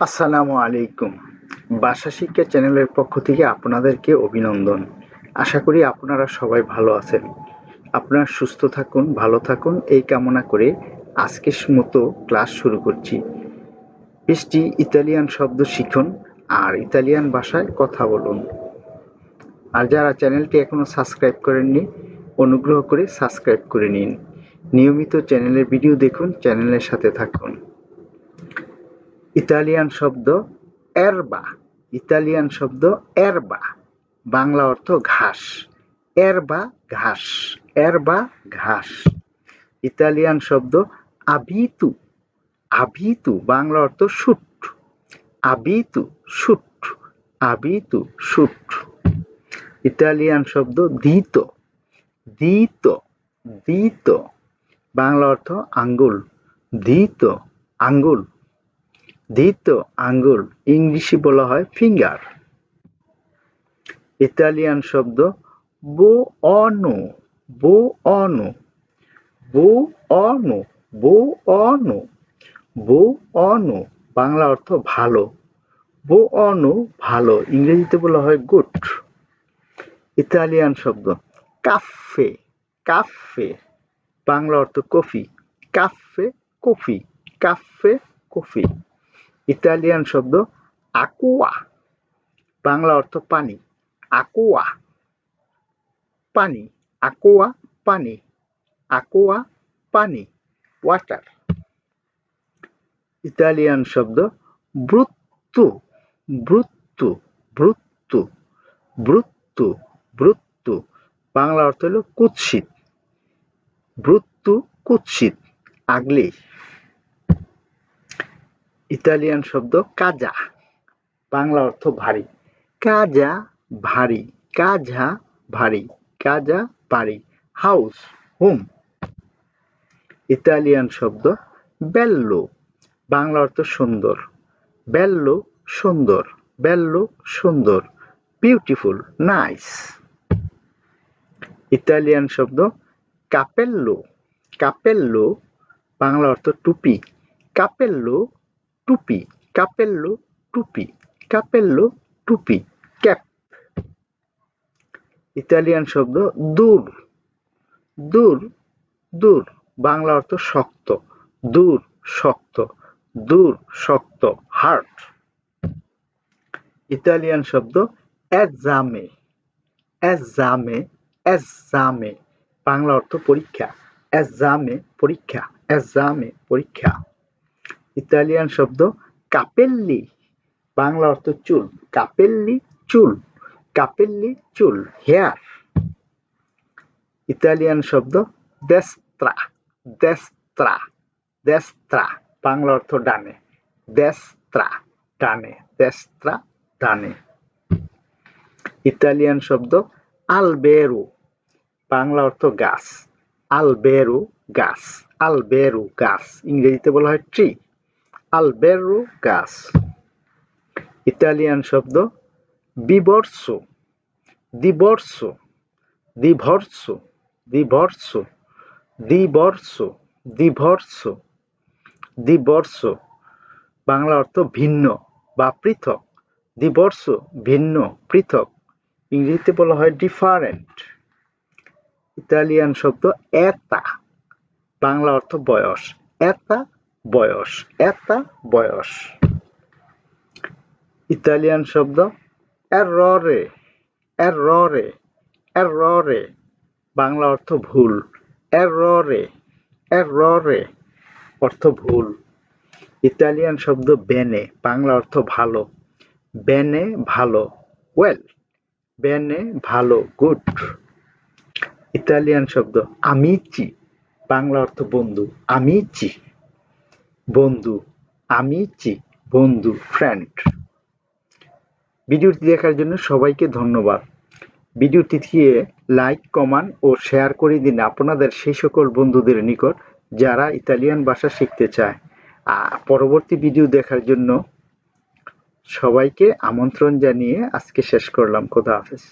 আসসালামু আলাইকুম। বাসা শিক্ষা চ্যানেলের পক্ষ থেকে আপনাদেরকে অভিনন্দন। আশা করি আপনারা সবাই ভালো আছেন। আপনারা সুস্থ থাকুন, ভালো থাকুন, এই কামনা করে আজকের মতো ক্লাস শুরু করছি। বৃষ্টি ইতালিয়ান শব্দ শিখুন আর ইতালিয়ান ভাষায় কথা বলুন। আর যারা চ্যানেলটি এখনও সাবস্ক্রাইব করেননি, অনুগ্রহ করে সাবস্ক্রাইব করে নিন। নিয়মিত চ্যানেলের ভিডিও দেখুন, চ্যানেলের সাথে থাকুন। ইতালিয়ান শব্দ এরবা। ইতালিয়ান শব্দ এরবা। বাংলা অর্থ ঘাস। এরবা ঘাস। এরবা ঘাস। ইতালিয়ান শব্দ আবিতু। আবিতু বাংলা অর্থ শুট আবিতু শুট আবিতু শুট ইতালিয়ান শব্দ দিত। দিত। দিত। বাংলা অর্থ আঙ্গুল। দিত। আঙ্গুল। দিত আঙ্গুল ইংলিশে বলা হয় ফিঙ্গার। ইতালিয়ান শব্দ বো অনো বো অনো বো অনো বো অনো বো অনো বাংলা অর্থ ভালো। বো অনো ভালো, ইংরেজিতে বলা হয় গুড। ইতালিয়ান শব্দ কাফে কাফে, বাংলা অর্থ কফি, কাফে কফি কাফে কফি। ইতালিয়ান শব্দ আকুয়া বাংলা অর্থ পানি। আকুয়া পানি। আকুয়া পানি। আকুয়া পানি। ওয়াটার ইতালিয়ান শব্দ ব্রুত্তু ব্রুত্তু ব্রুত্তু ব্রুত্তু ব্রুত্তু বাংলা অর্থ হলো কুৎসিত ব্রুত্তু কুৎসিত আগলি ইতালিয়ান শব্দ কাজা। বাংলা অর্থ ভারী। কাজা ভারী। কাজা ভারী। কাজা ভারী। House, home. ইতালিয়ান শব্দ বেল্লো। বাংলা অর্থ সুন্দর। বেল্লো সুন্দর। বেল্লো সুন্দর। Beautiful, nice. ইতালিয়ান শব্দ কাপেল্লো। কাপেল্লো, বাংলা অর্থ টুপি। কাপেল্লো টুপি কাপেল্লো টুপি কাপেল্লো টুপি ক্যাপ ইতালিয়ান শব্দ দূর দূর দূর, বাংলা অর্থ শক্ত, দূর শক্ত দূর, শক্ত হার্ট ইতালিয়ান শব্দ এজামে এজামে এজামে বাংলা অর্থ পরীক্ষা এজামে পরীক্ষা এজামে পরীক্ষা। ইতালিয়ান শব্দ কাপেল্লি বাংলা অর্থ চুল কাপেল্লি চুল কাপেল্লি চুল হেয়ার ইতালিয়ান শব্দ দেস্ত্রা দেস্ত্রা দেস্ত্রা বাংলা অর্থ ডানে। দেস্ত্রা ডানে দেস্ত্রা ডানে। ইতালিয়ান শব্দ আলবেরু বাংলা অর্থ গাছ। আলবেরু গাছ আলবেরু গাছ। ইংরেজিতে বলা হয় ট্রি আলবেরো গাছ ইতালিয়ান শব্দ বিবর্ষ দিবর্ষ দিভর্ষ দিভর্ষ দিবর্ষ দিভর্ষ দিবর্ষ বাংলা অর্থ ভিন্ন বা পৃথক। দিবর্ষ ভিন্ন, পৃথক। ইংরেজিতে বলা হয় ডিফারেন্ট ইতালিয়ান শব্দ এতা। বাংলা অর্থ বয়স। এতা বয়স। এতা বয়স। ইতালিয়ান শব্দ এররে এররে এররে বাংলা অর্থ ভুল। এররে এররে অর্থ ভুল। ইতালিয়ান শব্দ বেনে বাংলা অর্থ ভালো। বেনে ভালো। ওয়েল বেনে ভালো গুড ইতালিয়ান শব্দ আমিচি বাংলা অর্থ বন্ধু আমিচি বন্ধু আমিচি বন্ধু ফ্রেন্ড ভিডিওটি দেখার জন্য সবাইকে ধন্যবাদ। ভিডিওটি দিয়ে লাইক কমান ও শেয়ার করে দিন আপনাদের সেই সকল বন্ধুদের নিকট যারা ইতালিয়ান ভাষা শিখতে চায়। পরবর্তী ভিডিও দেখার জন্য সবাইকে আমন্ত্রণ জানিয়ে আজকে শেষ করলাম। খোদা হাফেজ।